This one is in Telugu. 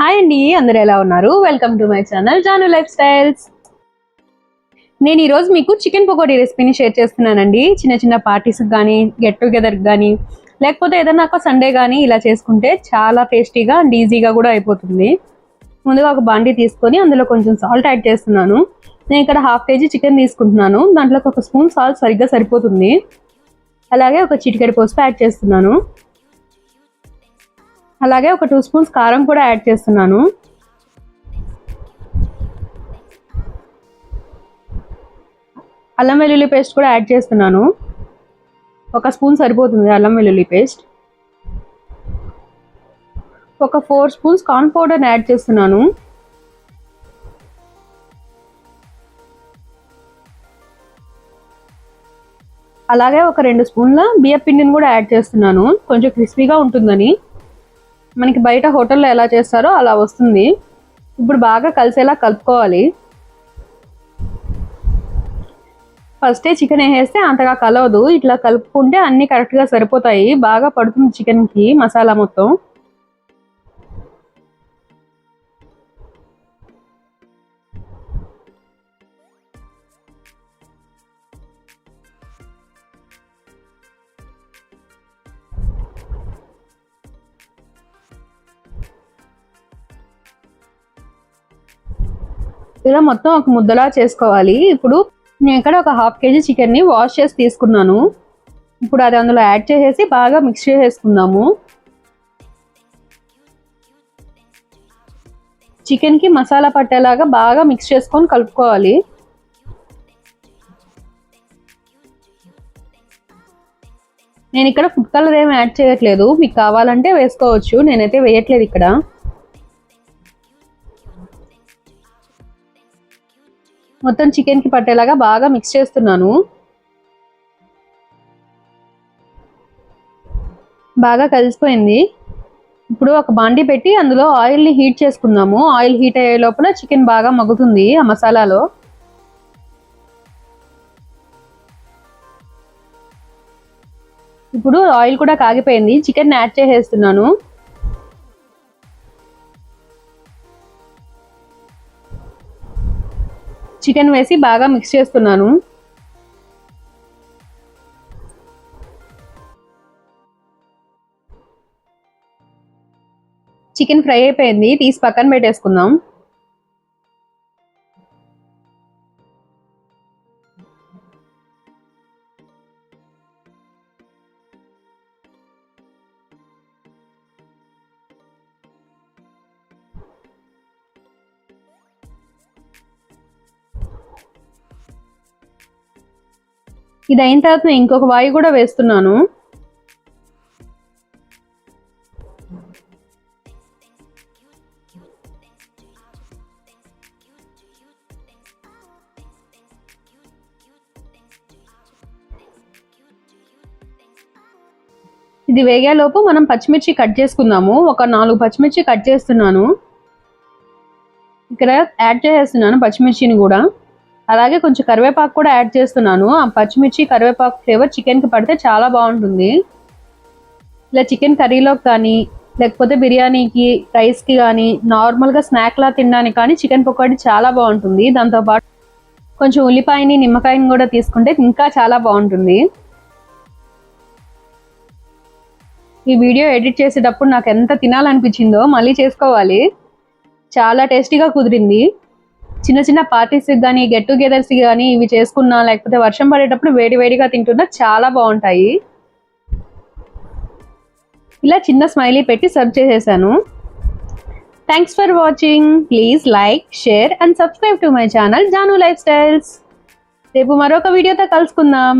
హాయ్ అండి అందరు ఎలా ఉన్నారు? Welcome to my channel Janu lifestyles నేను ఈరోజు మీకు చికెన్ పకోడీ రెసిపీని షేర్ చేస్తున్నానండి. చిన్న చిన్న పార్టీస్కి కానీ గెట్ టుగెదర్కి కానీ లేకపోతే ఏదైనా ఒక సండే కానీ ఇలా చేసుకుంటే చాలా టేస్టీగా అండ్ ఈజీగా కూడా అయిపోతుంది. ముందుగా ఒక బాండీ తీసుకొని అందులో కొంచెం సాల్ట్ యాడ్ చేస్తున్నాను. నేను ఇక్కడ హాఫ్ కేజీ చికెన్ తీసుకుంటున్నాను. దాంట్లోకి ఒక స్పూన్ సాల్ట్ సరిగ్గా సరిపోతుంది. అలాగే ఒక చిటికెడు పసుపు యాడ్ చేస్తున్నాను. అలాగే ఒక టూ స్పూన్స్ కారం కూడా యాడ్ చేస్తున్నాను. అల్లం వెల్లుల్లి పేస్ట్ కూడా యాడ్ చేస్తున్నాను. ఒక స్పూన్ సరిపోతుంది అల్లం వెల్లుల్లి పేస్ట్. ఒక four spoons corn powder add చేస్తున్నాను. అలాగే ఒక రెండు స్పూన్ల బియ్య పిండిని కూడా యాడ్ చేస్తున్నాను. కొంచెం క్రిస్పీగా ఉంటుందని. మనకి బయట హోటల్లో ఎలా చేస్తారో అలా వస్తుంది. ఇప్పుడు బాగా కలిసేలా కలుపుకోవాలి. ఫస్టే చికెన్ వేసేస్తే అంతగా కలవదు. ఇట్లా కలుపుకుంటే అన్నీ కరెక్ట్గా సరిపోతాయి. బాగా పడుతుంది చికెన్కి మసాలా మొత్తం. ఇలా మొత్తం ఒక ముద్దలా చేసుకోవాలి. ఇప్పుడు నేను ఇక్కడ ఒక హాఫ్ కేజీ చికెన్ని వాష్ చేసి తీసుకున్నాను. ఇప్పుడు అది అందులో యాడ్ చేసేసి బాగా మిక్స్ చేసేసుకుందాము. చికెన్కి మసాలా పట్టేలాగా బాగా మిక్స్ చేసుకొని కలుపుకోవాలి. నేను ఇక్కడ ఫుడ్ కలర్ ఏమి యాడ్ చేయట్లేదు. మీకు కావాలంటే వేసుకోవచ్చు. నేనైతే వేయట్లేదు ఇక్కడ. మొత్తం చికెన్కి పట్టేలాగా బాగా మిక్స్ చేస్తున్నాను. బాగా కలిసిపోయింది. ఇప్పుడు ఒక బాండి పెట్టి అందులో ఆయిల్ని హీట్ చేసుకుందాము. ఆయిల్ హీట్ అయ్యే లోపల చికెన్ బాగా మగ్గుతుంది ఆ మసాలాలో. ఇప్పుడు ఆయిల్ కూడా కాగిపోయింది. చికెన్ యాడ్ చేసేస్తున్నాను. చికెన్ వేసి బాగా మిక్స్ చేస్తున్నాను. చికెన్ ఫ్రై అయిపోయింది తీసి పక్కన పెట్టేసుకుందాం. ఇది అయిన తర్వాత నేను ఇంకొక వాయి కూడా వేస్తున్నాను. ఇది వేగేలోపు మనం పచ్చిమిర్చి కట్ చేసుకుందాము. ఒక నాలుగు పచ్చిమిర్చి కట్ చేస్తున్నాను. ఇక్కడ యాడ్ చేసేస్తున్నాను పచ్చిమిర్చిని కూడా. అలాగే కొంచెం కరివేపాకు కూడా యాడ్ చేస్తున్నాను. ఆ పచ్చిమిర్చి కరివేపాకు ఫ్లేవర్ చికెన్కి పడితే చాలా బాగుంటుంది. ఇలా చికెన్ కర్రీలోకి కానీ లేకపోతే బిర్యానీకి రైస్కి కానీ నార్మల్గా స్నాక్లా తినడానికి కానీ చికెన్ పకోడీ చాలా బాగుంటుంది. దాంతోపాటు కొంచెం ఉల్లిపాయని నిమ్మకాయని కూడా తీసుకుంటే ఇంకా చాలా బాగుంటుంది. ఈ వీడియో ఎడిట్ చేసేటప్పుడు నాకు ఎంత తినాలనిపించిందో మళ్ళీ చేసుకోవాలి. చాలా టేస్టీగా కుదిరింది. చిన్న చిన్న పార్టీస్కి కానీ గెట్ టుగెదర్స్కి కానీ ఇవి చేసుకున్నా లేకపోతే వర్షం పడేటప్పుడు వేడి వేడిగా తింటున్నా చాలా బాగుంటాయి. ఇలా చిన్న స్మైలీ పెట్టి సర్వ్ చేసేసాను. Thanks for watching please like share and subscribe to my channel Janu lifestyles రేపు మరొక వీడియోతో కలుసుకుందాం.